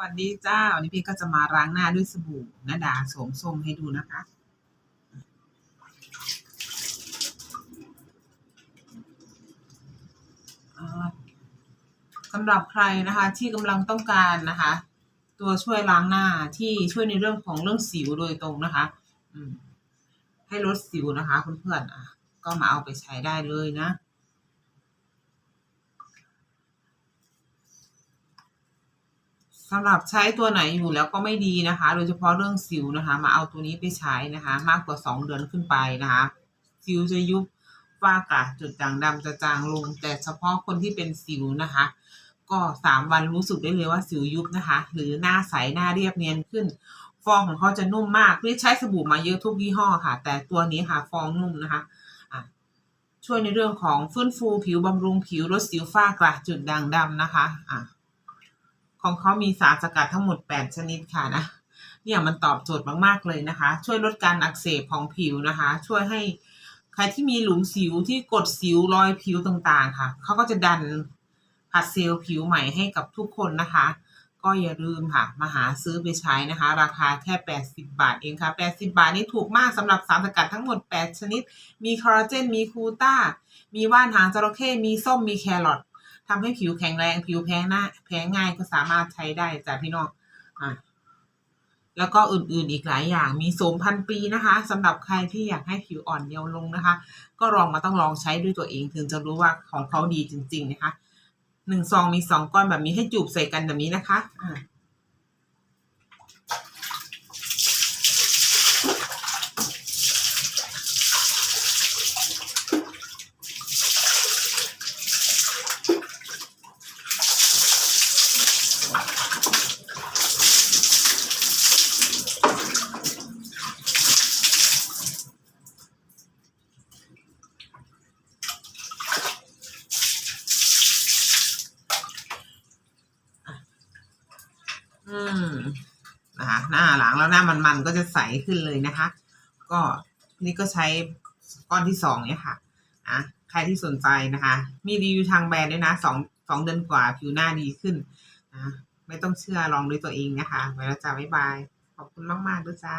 วัสดีจ้าวันนี้พี่ก็จะมาล้างหน้าด้วยสบู่นาดาสมส้มให้ดูนะคะ สำหรับใครนะคะที่กำลังต้องการนะคะ ตัวช่วยล้างหน้าที่ช่วยในเรื่องของเรื่องสิวโดยตรงนะคะให้ลดสิวนะคะเพื่อนๆก็มาเอาไปใช้ได้เลยนะ สำหรับใช้ตัวไหนอยู่แล้วก็ไม่ดีนะคะ โดยเฉพาะเรื่องสิวนะคะ มาเอาตัวนี้ไปใช้นะคะ มากกว่าสองเดือนขึ้นไปนะคะ สิวจะยุบฝ้ากระจุดด่างดำจะจางลง แต่เฉพาะคนที่เป็นสิวนะคะ ก็สามวันรู้สึกได้เลยว่าสิวยุบนะคะ หรือหน้าใสหน้าเรียบเนียนขึ้น ฟองของเขาจะนุ่มมากพี่ใช้สบู่มาเยอะทุกยี่ห้อค่ะ แต่ตัวนี้ค่ะฟองนุ่มนะคะอะช่วยในเรื่องของฟื้นฟูผิวบำรุงผิวลดสิวฝ้ากระจุดด่างดำนะคะอะ ของเขามีสารสกัดทั้งหมด 8 ชนิดค่ะนะเนี่ยมันตอบโจทย์มาก ๆ เลยนะคะ ช่วยลดการอักเสบของผิวนะคะ ช่วยให้ใครที่มีหลุมสิวที่กดสิวรอยผิวต่างๆ ค่ะเขาก็จะดันผัดเซลล์ผิวใหม่ให้กับทุกคนนะคะ ก็อย่าลืมค่ะ มาหาซื้อไปใช้นะคะ ราคาแค่ 80 บาทเองค่ะ 80 บาทนี่ถูกมากสำหรับสารสกัดทั้งหมด 8 ชนิด มีคอลลาเจน มีคูต้า มีว่านหางจระเข้ มีส้ม มีแครอท ทำให้ผิวแข็งแรงผิวแพ้ง่าแพ้ง่ายก็สามารถใช้ได้จ้ะพี่น้องอะแล้วก็อื่นๆอีกหลายอย่างมีโสมพันปีนะคะสำหรับใครที่อยากให้ผิวอ่อนเยาว์ลงนะคะ ก็ลองมาต้องลองใช้ด้วยตัวเอง ถึงจะรู้ว่าของเขาดีจริง ๆ นะคะหนึ่งซองมีสองก้อนแบบนี้ให้จูบใส่กันแบบนี้นะคะอ่า อืมนะคะหน้าหลังแล้วหน้ามันๆก็จะใสขึ้นเลยนะคะ ก็นี่ก็ใช้ก้อนที่สองเนี่ยค่ะอะใครที่สนใจนะคะ มีรีวิวทางแบรนด์ด้วยนะสองสองเดือนกว่าผิวหน้าดีขึ้นนะไม่ต้องเชื่อลองด้วยตัวเองนะคะไว้แล้วจ้าบ๊ายบาย ขอบคุณมากๆด้วยจ้า